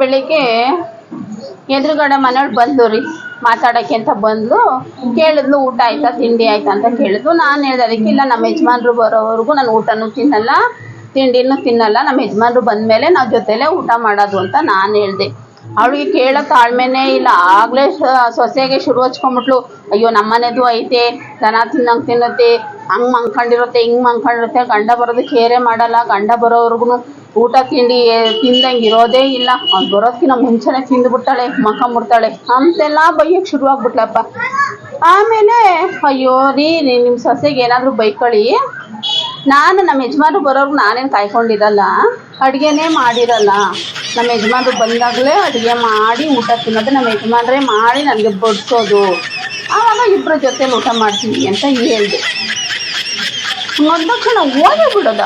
ಬೆಳಿಗ್ಗೆ ಎದುರುಗಡೆ ಮನೆಯವ್ರು ಬಂದು ರೀ, ಮಾತಾಡೋಕ್ಕೆ ಅಂತ ಬಂದು ಕೇಳಿದ್ಲು, ಊಟ ಆಯ್ತಾ, ತಿಂಡಿ ಆಯ್ತಾ ಅಂತ ಕೇಳಿದ್ಲು. ನಾನು ಹೇಳ್ದೆ, ಅದಕ್ಕೆ ಇಲ್ಲ, ನಮ್ಮ ಯಜಮಾನ್ರು ಬರೋವರೆಗೂ ನಾನು ಊಟನೂ ತಿನ್ನಲ್ಲ, ತಿಂಡಿನೂ ತಿನ್ನಲ್ಲ, ನಮ್ಮ ಯಜಮಾನ್ರು ಬಂದಮೇಲೆ ನಾವು ಜೊತೆಲೇ ಊಟ ಮಾಡೋದು ಅಂತ ನಾನು ಹೇಳಿದೆ. ಅವಳಿಗೆ ಕೇಳೋ ತಾಳ್ಮೆನೇ ಇಲ್ಲ. ಆಗಲೇ ಸೊಸೆಗೆ ಶುರು ಹಚ್ಕೊಂಬಿಟ್ಲು. ಅಯ್ಯೋ ನಮ್ಮನೆದು ಐತೆ, ದನ ತಿನ್ನಂಗೆ ತಿನ್ನತ್ತೆ, ಹಂಗೆ ಮಂಕೊಂಡಿರುತ್ತೆ ಹಿಂಗೆ ಮಂಕೊಂಡಿರುತ್ತೆ ಗಂಡ ಬರೋದಕ್ಕೆ ಏರೇ ಮಾಡಲ್ಲ, ಗಂಡ ಬರೋವರೆಗೂ ಊಟ ತಿಂಡಿ ತಿಂದಂಗೆ ಇರೋದೇ ಇಲ್ಲ. ಅವ್ನು ಬರೋದಕ್ಕಿಂತ ಮುಂಚೆನೇ ತಿಂದುಬಿಡ್ತಾಳೆ ಮಕ್ಕೊಂಬಿಡ್ತಾಳೆ ಅಂತೆಲ್ಲ ಬೈಯಕ್ಕೆ ಶುರುವಾಗ್ಬಿಟ್ಲಪ್ಪ. ಆಮೇಲೆ, ಅಯ್ಯೋ, ರೀ ನಿಮ್ಮ ಸೊಸೆಗೆ ಏನಾದರೂ ಬೈಕೊಳ್ಳಿ. ನಾನು ನಮ್ಮ ಯಜಮಾನ್ರು ಬರೋರ್ಗೆ ನಾನೇನು ಕಾಯ್ಕೊಂಡಿರಲ್ಲ. ಅಡುಗೆನೇ ಮಾಡಿರಲ್ಲ. ನಮ್ಮ ಯಜಮಾನ್ರು ಬಂದಾಗಲೇ ಅಡುಗೆ ಮಾಡಿ ಊಟ ತಿನ್ನೋದು ನಮ್ಮ ಯಜಮಾನ್ರೇ ಮಾಡಿ ನನಗೆ ಬಡಿಸೋದು. ಆವಾಗ ಇಬ್ಬರ ಜೊತೆ ಊಟ ಮಾಡ್ತೀನಿ ಅಂತ ಹೇಳಿದೆ. ಅಂದ ತಕ್ಷಣ ಓದೇ ಬಿಡೋದ?